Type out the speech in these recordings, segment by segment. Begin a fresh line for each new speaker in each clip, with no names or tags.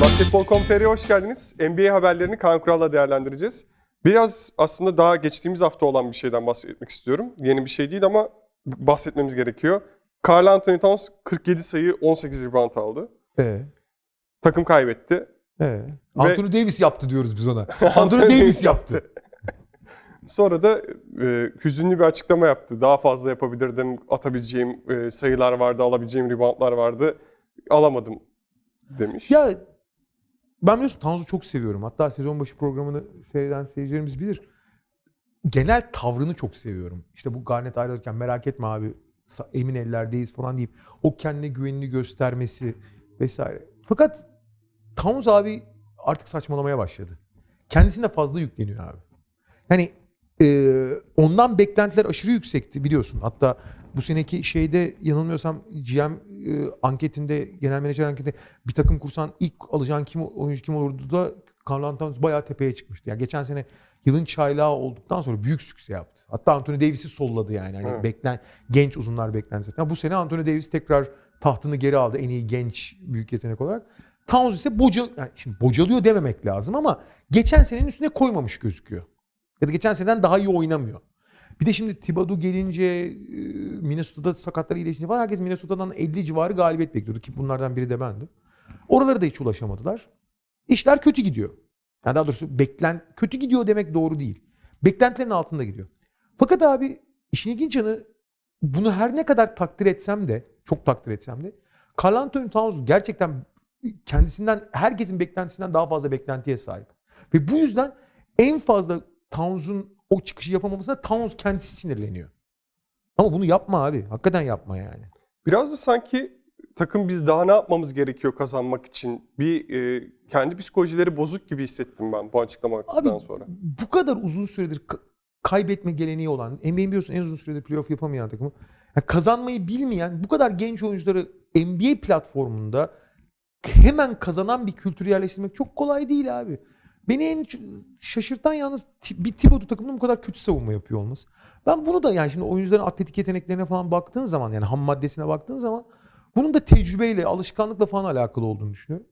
Basketbol.com.tr'ye hoş geldiniz. NBA haberlerini Kaan Kural'la değerlendireceğiz. Biraz aslında daha geçtiğimiz hafta olan bir şeyden bahsetmek istiyorum. Yeni bir şey değil ama bahsetmemiz gerekiyor. Karl Anthony Towns 47 sayı 18 rebound aldı.
Ee,
Takım kaybetti.
ee. Anthony Davis yaptı diyoruz biz ona. Anthony Davis yaptı.
Sonra da e, hüzünlü bir açıklama yaptı. Daha fazla yapabilirdim, atabileceğim e, sayılar vardı, alabileceğim reboundlar vardı. Alamadım demiş.
Ya ben biliyorsun Tanz'u çok seviyorum. Hatta sezon başı programını seyreden seyircilerimiz bilir. Genel tavrını çok seviyorum. İşte bu Garnet ayrılırken merak etme abi emin ellerdeyiz falan deyip o kendine güvenini göstermesi vesaire. Fakat Towns abi artık saçmalamaya başladı. Kendisine fazla yükleniyor abi. Yani e, ondan beklentiler aşırı yüksekti biliyorsun. Hatta bu seneki şeyde yanılmıyorsam GM e, anketinde, genel menajer anketinde bir takım kursan ilk alacağın kim oyuncu kim olurdu da Carl Anthony bayağı tepeye çıkmıştı. Yani geçen sene yılın çaylağı olduktan sonra büyük sükse yaptı. Hatta Anthony Davis'i solladı yani. Hani
Evet.
beklen genç uzunlar beklentisi. Yani bu sene Anthony Davis tekrar tahtını geri aldı en iyi genç büyük yetenek olarak. Towns ise bocal yani şimdi bocalıyor dememek lazım ama geçen senenin üstüne koymamış gözüküyor. Ya da geçen seneden daha iyi oynamıyor. Bir de şimdi Thibodeau gelince Minnesota'da sakatlar iyileşince falan herkes Minnesota'dan 50 civarı galibiyet bekliyordu ki bunlardan biri de bendim. Oralara da hiç ulaşamadılar. İşler kötü gidiyor. Yani daha doğrusu beklen kötü gidiyor demek doğru değil. Beklentilerin altında gidiyor. Fakat abi işin ilginç yanı bunu her ne kadar takdir etsem de çok takdir etsem de Carl Anthony Towns gerçekten kendisinden herkesin beklentisinden daha fazla beklentiye sahip. Ve bu yüzden en fazla Towns'un o çıkışı yapamamasına Towns kendisi sinirleniyor. Ama bunu yapma abi. Hakikaten yapma yani.
Biraz da sanki takım biz daha ne yapmamız gerekiyor kazanmak için bir e, kendi psikolojileri bozuk gibi hissettim ben bu açıklamadan
Abi
sonra.
bu kadar uzun süredir ka- kaybetme geleneği olan, NBA'in biliyorsun en uzun süredir playoff yapamayan takımı. yani kazanmayı bilmeyen bu kadar genç oyuncuları NBA platformunda hemen kazanan bir kültürü yerleştirmek çok kolay değil abi. Beni en şaşırtan yalnız bir Thibodeau takımının bu kadar kötü savunma yapıyor olması. Ben bunu da yani şimdi oyuncuların atletik yeteneklerine falan baktığın zaman yani ham maddesine baktığın zaman bunun da tecrübeyle, alışkanlıkla falan alakalı olduğunu düşünüyorum.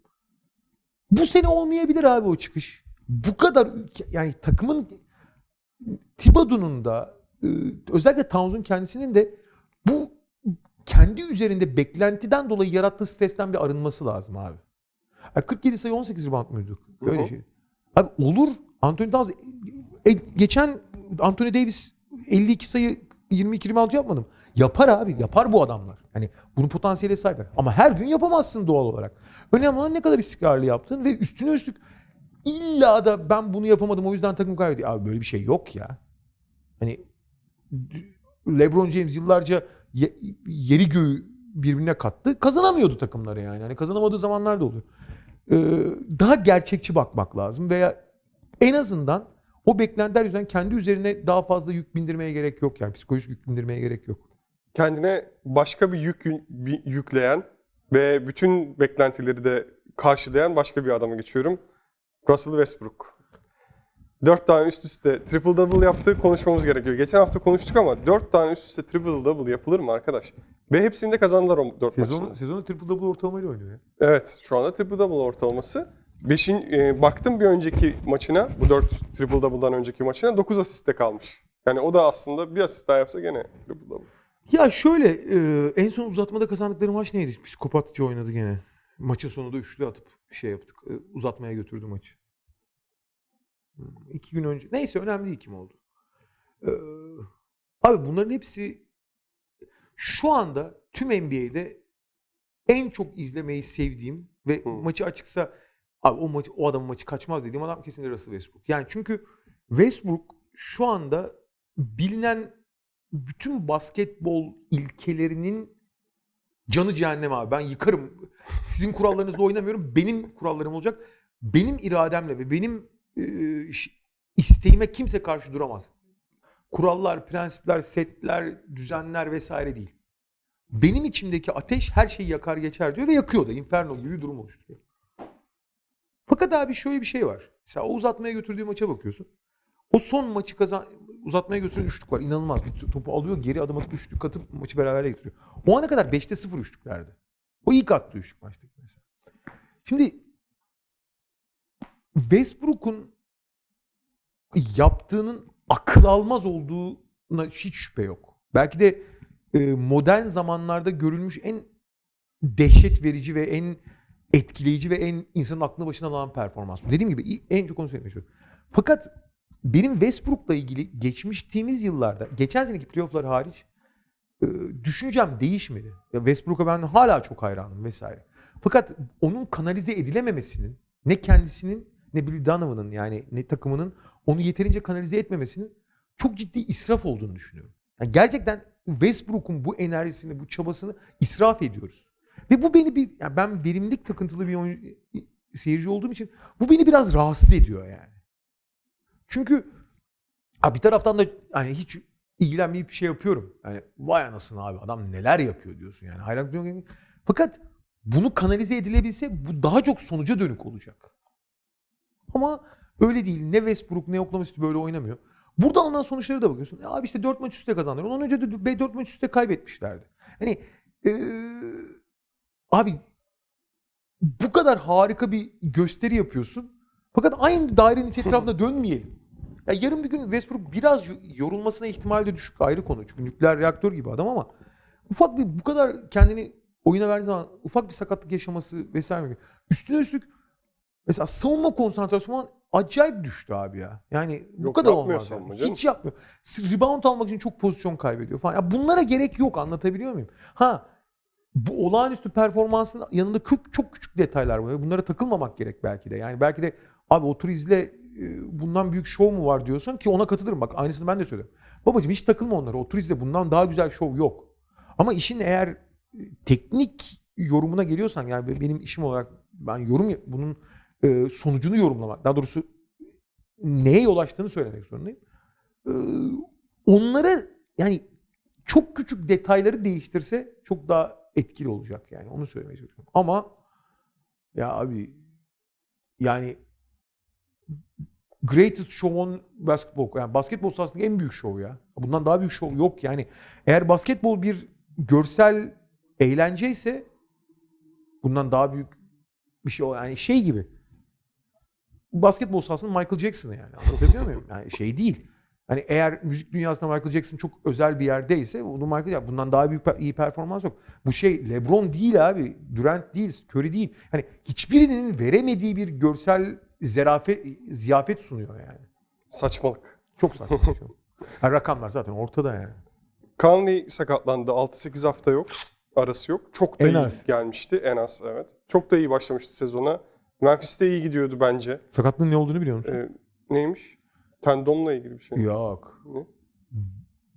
Bu sene olmayabilir abi o çıkış. Bu kadar yani takımın Thibodeau'nun da e, özellikle Towns'un kendisinin de bu kendi üzerinde beklentiden dolayı yarattığı stresten bir arınması lazım abi. Ya 47 sayı 18 rebound muydu? Öyle şey. Abi olur. Anthony Towns e, geçen Anthony Davis 52 sayı 22 rebound yapmadım. Yapar abi. Yapar bu adamlar. Hani bunun potansiyeli sahipler. Ama her gün yapamazsın doğal olarak. Önemli olan ne kadar istikrarlı yaptın ve üstüne üstlük illa da ben bunu yapamadım o yüzden takım kaybediyor. Abi böyle bir şey yok ya. Hani LeBron James yıllarca ye- yeri göğü birbirine kattı. Kazanamıyordu takımları yani. Hani kazanamadığı zamanlar da oluyor. Ee, daha gerçekçi bakmak lazım veya en azından o beklentiler yüzünden kendi üzerine daha fazla yük bindirmeye gerek yok yani psikolojik yük bindirmeye gerek yok.
Kendine başka bir yük yükleyen ve bütün beklentileri de karşılayan başka bir adama geçiyorum. Russell Westbrook. Dört tane üst üste triple double yaptı konuşmamız gerekiyor. Geçen hafta konuştuk ama dört tane üst üste triple double yapılır mı arkadaş? Ve hepsinde kazandılar o dört maçın.
sezonu triple double ortalamayla oynuyor ya.
Evet, şu anda triple double ortalaması. Beşin, e, baktım bir önceki maçına, bu 4 triple double'dan önceki maçına 9 asiste kalmış. Yani o da aslında bir asist daha yapsa gene triple double.
Ya şöyle e, en son uzatmada kazandıkları maç neydi? Psikopatça oynadı gene. Maçın sonunda üçlü atıp şey yaptık. e, uzatmaya götürdü maçı. Hmm, İki gün önce. Neyse önemli değil kim oldu. Ee, abi bunların hepsi şu anda tüm NBA'de en çok izlemeyi sevdiğim ve
Hı.
maçı açıksa abi o maçı o adamın maçı kaçmaz dediğim adam kesinlikle Russell Westbrook. Yani çünkü Westbrook şu anda bilinen bütün basketbol ilkelerinin canı cehennem abi. Ben yıkarım. Sizin kurallarınızla oynamıyorum. Benim kurallarım olacak. Benim irademle ve benim e, isteğime kimse karşı duramaz. Kurallar, prensipler, setler, düzenler vesaire değil. Benim içimdeki ateş her şeyi yakar geçer diyor ve yakıyor da. Inferno gibi bir durum oluşturuyor. Fakat abi şöyle bir şey var. Mesela o uzatmaya götürdüğü maça bakıyorsun. O son maçı kazan uzatmaya götüren üçlük var. İnanılmaz. Bir topu alıyor geri adım atıp üçlük atıp maçı beraberle getiriyor. O ana kadar 5'te 0 üçlüklerdi. O ilk attığı üçlük maçtaki mesela. Şimdi Westbrook'un yaptığının akıl almaz olduğuna hiç şüphe yok. Belki de e, modern zamanlarda görülmüş en dehşet verici ve en etkileyici ve en insanın aklını başına alan performans. Dediğim gibi en çok onu söylemek istiyorum. Fakat benim Westbrook'la ilgili geçmiştiğimiz yıllarda, geçen seneki playoff'lar hariç e, düşüncem değişmedi. Ya Westbrook'a ben hala çok hayranım vesaire. Fakat onun kanalize edilememesinin ne kendisinin ne Billy Donovan'ın yani ne takımının onu yeterince kanalize etmemesinin çok ciddi israf olduğunu düşünüyorum. Yani gerçekten Westbrook'un bu enerjisini, bu çabasını israf ediyoruz. Ve bu beni bir yani ben verimlilik takıntılı bir oyun, seyirci olduğum için bu beni biraz rahatsız ediyor yani. Çünkü bir taraftan da hani hiç ilgilenmeyip bir şey yapıyorum. Yani vay anasını abi adam neler yapıyor diyorsun yani. Hayran duyuyorum. Fakat bunu kanalize edilebilse bu daha çok sonuca dönük olacak. Ama öyle değil. Ne Westbrook ne Oklahoma City böyle oynamıyor. Burada alınan sonuçlara da bakıyorsun. Ya abi işte 4 maç üstte kazandılar. Ondan önce de 4 maç üstte kaybetmişlerdi. Hani ee, abi bu kadar harika bir gösteri yapıyorsun. Fakat aynı dairenin etrafında dönmeyelim. Ya yarın bir gün Westbrook biraz yorulmasına ihtimal de düşük ayrı konu. Çünkü nükleer reaktör gibi adam ama ufak bir bu kadar kendini oyuna verdiği zaman ufak bir sakatlık yaşaması vesaire. Üstüne üstlük mesela savunma konsantrasyonu acayip düştü abi ya. Yani bu
Yok,
kadar
yapmıyor
olmaz. Yani. Hiç yapmıyor. Rebound almak için çok pozisyon kaybediyor falan. Ya bunlara gerek yok anlatabiliyor muyum? Ha bu olağanüstü performansın yanında çok, çok küçük detaylar var. Bunlara takılmamak gerek belki de. Yani belki de abi otur izle e, bundan büyük şov mu var diyorsan ki ona katılırım. Bak aynısını ben de söylüyorum. Babacığım hiç takılma onlara. Otur izle bundan daha güzel şov yok. Ama işin eğer e, teknik yorumuna geliyorsan yani benim işim olarak ben yorum bunun sonucunu yorumlamak. Daha doğrusu neye yol açtığını söylemek zorundayım. Onlara yani çok küçük detayları değiştirse çok daha etkili olacak yani. Onu söylemeye çalışıyorum. Ama ya abi yani greatest show on basketball. Yani basketbol sahasındaki en büyük şov ya. Bundan daha büyük şov yok yani. Eğer basketbol bir görsel eğlence ise bundan daha büyük bir şey yani şey gibi. Basketbol sahasının Michael Jackson'ı yani. Anlatabiliyor muyum? Yani şey değil. Hani eğer müzik dünyasında Michael Jackson çok özel bir yerdeyse onu Michael ya bundan daha büyük iyi performans yok. Bu şey LeBron değil abi. Durant değil, Curry değil. Hani hiçbirinin veremediği bir görsel zerafet ziyafet sunuyor yani.
Saçmalık.
Çok saçma. şey. Yani rakamlar zaten ortada yani.
Conley sakatlandı. 6-8 hafta yok. Arası yok. Çok da
En
iyi
az.
gelmişti. En az evet. Çok da iyi başlamıştı sezona. Memphis'te iyi gidiyordu bence.
Sakatlığın ne olduğunu biliyor musun?
Ee, neymiş? Tendonla ilgili bir şey.
Yok.
Ne?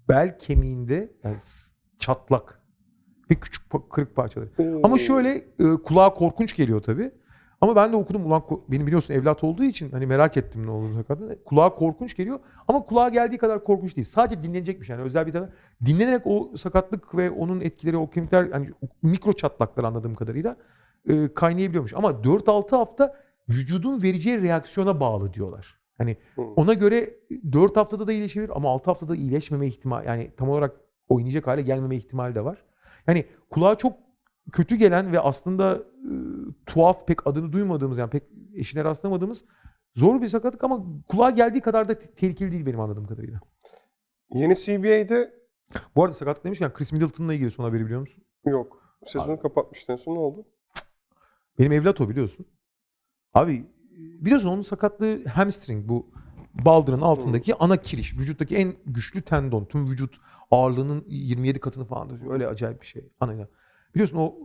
Bel kemiğinde yani s- çatlak ve küçük pa- kırık parçaları.
Oo.
Ama şöyle e, kulağa korkunç geliyor tabii. Ama ben de okudum ulan ko- benim biliyorsun evlat olduğu için hani merak ettim ne olduğunu sakatlığı. Kulağa korkunç geliyor ama kulağa geldiği kadar korkunç değil. Sadece dinlenecekmiş yani özel bir tane. Dinlenerek o sakatlık ve onun etkileri o kemikler yani o mikro çatlaklar anladığım kadarıyla e, kaynayabiliyormuş. Ama 4-6 hafta vücudun vereceği reaksiyona bağlı diyorlar. Hani ona göre 4 haftada da iyileşebilir ama 6 haftada iyileşmeme ihtimali yani tam olarak oynayacak hale gelmeme ihtimali de var. Yani kulağa çok kötü gelen ve aslında e, tuhaf pek adını duymadığımız yani pek eşine rastlamadığımız zor bir sakatlık ama kulağa geldiği kadar da te- tehlikeli değil benim anladığım kadarıyla.
Yeni CBA'de
Bu arada sakatlık demişken Chris Middleton'la ilgili son haberi biliyor musun?
yok. Sezonu kapatmıştı en son ne oldu?
Benim evlat o biliyorsun. Abi biliyorsun onun sakatlığı hamstring bu baldırın altındaki ana kiriş. Vücuttaki en güçlü tendon. Tüm vücut ağırlığının 27 katını falan taşıyor. Öyle acayip bir şey. Anayla. Biliyorsun o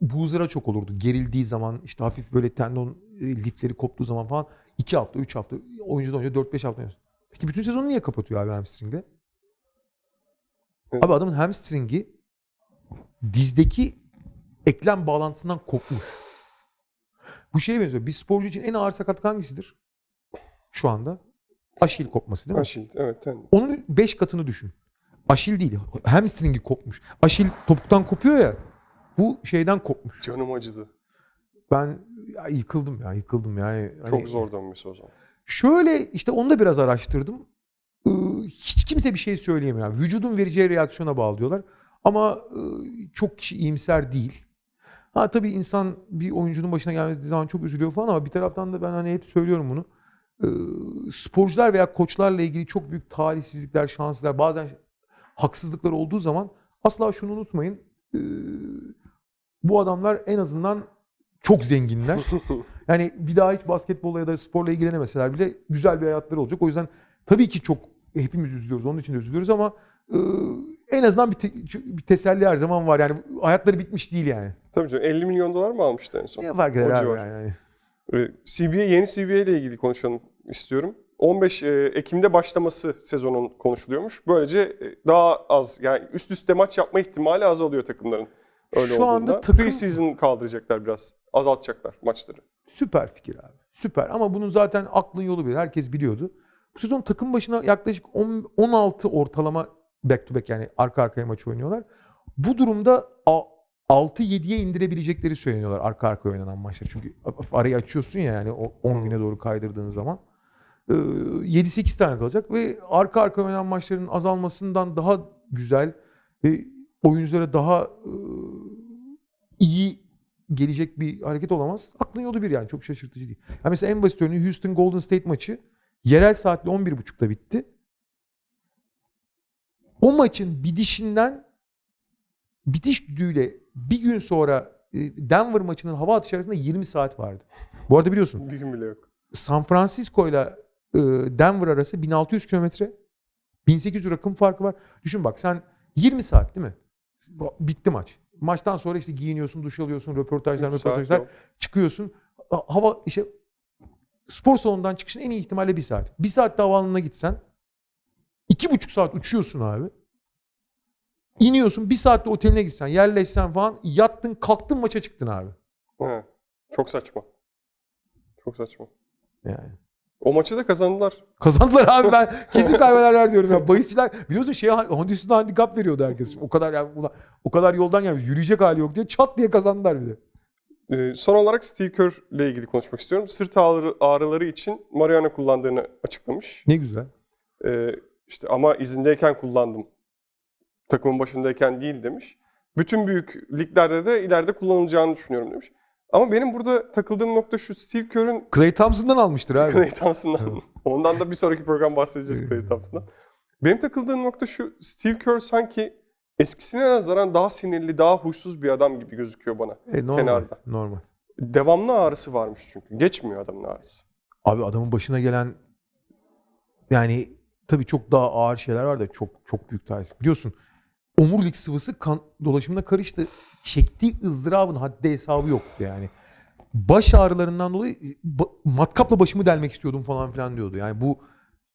buzlara çok olurdu. Gerildiği zaman işte hafif böyle tendon e, lifleri koptuğu zaman falan 2 hafta 3 hafta oyuncudan önce 4-5 hafta oynuyor. Peki bütün sezonu niye kapatıyor abi hamstringde?
Evet.
Abi adamın hamstringi dizdeki eklem bağlantısından kopmuş. Bu şeye benziyor. Bir sporcu için en ağır sakatlık hangisidir? Şu anda. Aşil kopması değil mi?
Aşil. Evet. tendon.
Onun 5 katını düşün. Aşil değil. Hamstringi kopmuş. Aşil topuktan kopuyor ya. Bu şeyden kopmuş.
Canım acıdı.
Ben ya yıkıldım ya yıkıldım yani. Hani-
Çok zor dönmesi o zaman.
Şöyle işte onu da biraz araştırdım. Ee, Hiç kimse bir şey söyleyemiyor. Yani vücudun vereceği reaksiyona bağlı diyorlar. Ama e, çok kişi iyimser değil. Ha tabii insan bir oyuncunun başına geldiği zaman çok üzülüyor falan ama bir taraftan da ben hani hep söylüyorum bunu. Ee, sporcular veya koçlarla ilgili çok büyük talihsizlikler, şanslar, bazen haksızlıklar olduğu zaman asla şunu unutmayın. Ee, bu adamlar en azından çok zenginler. Yani bir daha hiç basketbolla ya da sporla ilgilenemeseler bile güzel bir hayatları olacak. O yüzden tabii ki çok hepimiz üzülüyoruz. Onun için de üzülüyoruz ama e, en azından bir, te- bir teselli her zaman var. Yani hayatları bitmiş değil yani.
Tabii canım 50 milyon dolar mı almıştı en son?
Ne fark eder abi yani.
Ee, CBA, yeni CBA ile ilgili konuşalım istiyorum. 15 e, Ekim'de başlaması sezonun konuşuluyormuş. Böylece e, daha az yani üst üste maç yapma ihtimali azalıyor takımların. Öyle
Şu anda
olduğunda.
takım-
Preseason kaldıracaklar biraz. Azaltacaklar maçları.
Süper fikir abi. Süper ama bunun zaten aklın yolu bir. Herkes biliyordu. Bu sezon takım başına yaklaşık 10 16 ortalama back to back yani arka arkaya maç oynuyorlar. Bu durumda a- 6-7'ye indirebilecekleri söyleniyorlar arka arkaya oynanan maçlar. Çünkü arayı açıyorsun ya yani o 10 güne doğru kaydırdığın zaman. Ee, 7-8 tane kalacak ve arka arka oynanan maçların azalmasından daha güzel ve oyunculara daha e, iyi gelecek bir hareket olamaz. Aklın yolu bir yani çok şaşırtıcı değil. Ya mesela en basit örneği Houston Golden State maçı yerel saatle 11.30'da bitti. O maçın bitişinden bitiş düdüğüyle bir gün sonra e, Denver maçının hava atışı arasında 20 saat vardı. Bu arada biliyorsun
Bir gün bile yok.
San Francisco ile Denver arası 1600 kilometre. 1800 rakım farkı var. Düşün bak sen 20 saat değil mi? Bitti maç. Maçtan sonra işte giyiniyorsun, duş alıyorsun, röportajlar,
saat
röportajlar çıkıyorsun. Ha- Hava işte spor salonundan çıkışın en iyi ihtimalle bir saat. Bir saatte havaalanına gitsen iki buçuk saat uçuyorsun abi. İniyorsun bir saatte oteline gitsen yerleşsen falan yattın kalktın maça çıktın abi.
He. Çok saçma. Çok saçma.
Yani.
O maçı da kazandılar.
Kazandılar abi ben kesin kaybederler diyorum ya. Bahisçiler biliyorsun şey Honduran'da handikap veriyordu herkes. O kadar yani ulan, o kadar yoldan gelmiş yürüyecek hali yok diye çat diye kazandılar bir de.
Ee, son olarak Steve Kerr ile ilgili konuşmak istiyorum. Sırt ağrı, ağrıları için marihuana kullandığını açıklamış.
Ne güzel.
Ee, işte ama izindeyken kullandım. Takımın başındayken değil demiş. Bütün büyük liglerde de ileride kullanılacağını düşünüyorum demiş. Ama benim burada takıldığım nokta şu Steve Kerr'ün
Clay Thompson'dan almıştır abi.
Clay Thompson'dan. Ondan da bir sonraki program bahsedeceğiz. Clay Thompson'dan. Benim takıldığım nokta şu. Steve Kerr sanki eskisine nazaran daha sinirli, daha huysuz bir adam gibi gözüküyor bana.
E, normal.
Kenarda.
Normal.
Devamlı ağrısı varmış çünkü. Geçmiyor adamın ağrısı.
Abi adamın başına gelen yani tabii çok daha ağır şeyler var da çok çok büyük talihsiz. Biliyorsun omurilik sıvısı kan dolaşımına karıştı. Çektiği ızdırabın haddi hesabı yoktu yani. Baş ağrılarından dolayı ba- matkapla başımı delmek istiyordum falan filan diyordu. Yani bu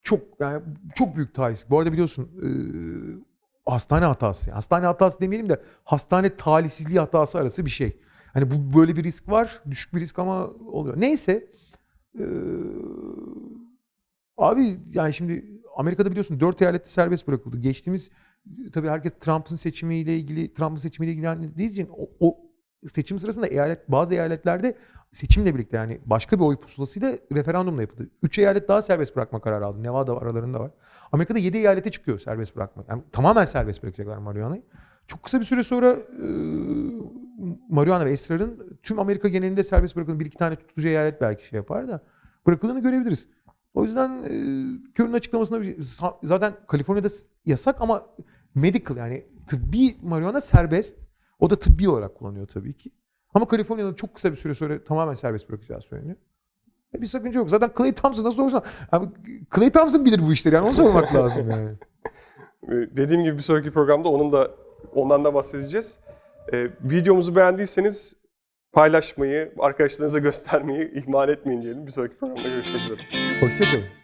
çok yani çok büyük talihsizlik. Bu arada biliyorsun e, hastane hatası. Hastane hatası demeyelim de hastane talihsizliği hatası arası bir şey. Hani bu böyle bir risk var. Düşük bir risk ama oluyor. Neyse. Ee, abi yani şimdi Amerika'da biliyorsun dört eyalette serbest bırakıldı. Geçtiğimiz tabii herkes Trump'ın seçimiyle ilgili Trump'ın seçimiyle ilgilendiği için o, o seçim sırasında eyalet bazı eyaletlerde seçimle birlikte yani başka bir oy pusulasıyla referandumla yapıldı. Üç eyalet daha serbest bırakma kararı aldı. Nevada aralarında var. Amerika'da yedi eyalete çıkıyor serbest bırakma. Yani tamamen serbest bırakacaklar marihuanayı. Çok kısa bir süre sonra e, marihuana ve esrarın tüm Amerika genelinde serbest bırakıldığını bir iki tane tutucu eyalet belki şey yapar da bırakıldığını görebiliriz. O yüzden e, Kör'ün açıklamasında bir şey- zaten Kaliforniya'da yasak ama medical yani tıbbi marihuana serbest. O da tıbbi olarak kullanıyor tabii ki. Ama Kaliforniya'da çok kısa bir süre sonra tamamen serbest bırakacağı söyleniyor. E, bir sakınca yok. Zaten Clay Thompson nasıl olursa abi, Clay Thompson bilir bu işleri yani onu sormak lazım yani.
Dediğim gibi bir sonraki programda onun da ondan da bahsedeceğiz. Ee, videomuzu beğendiyseniz paylaşmayı, arkadaşlarınıza göstermeyi ihmal etmeyin diyelim. Bir sonraki programda görüşmek üzere.
Hoşçakalın.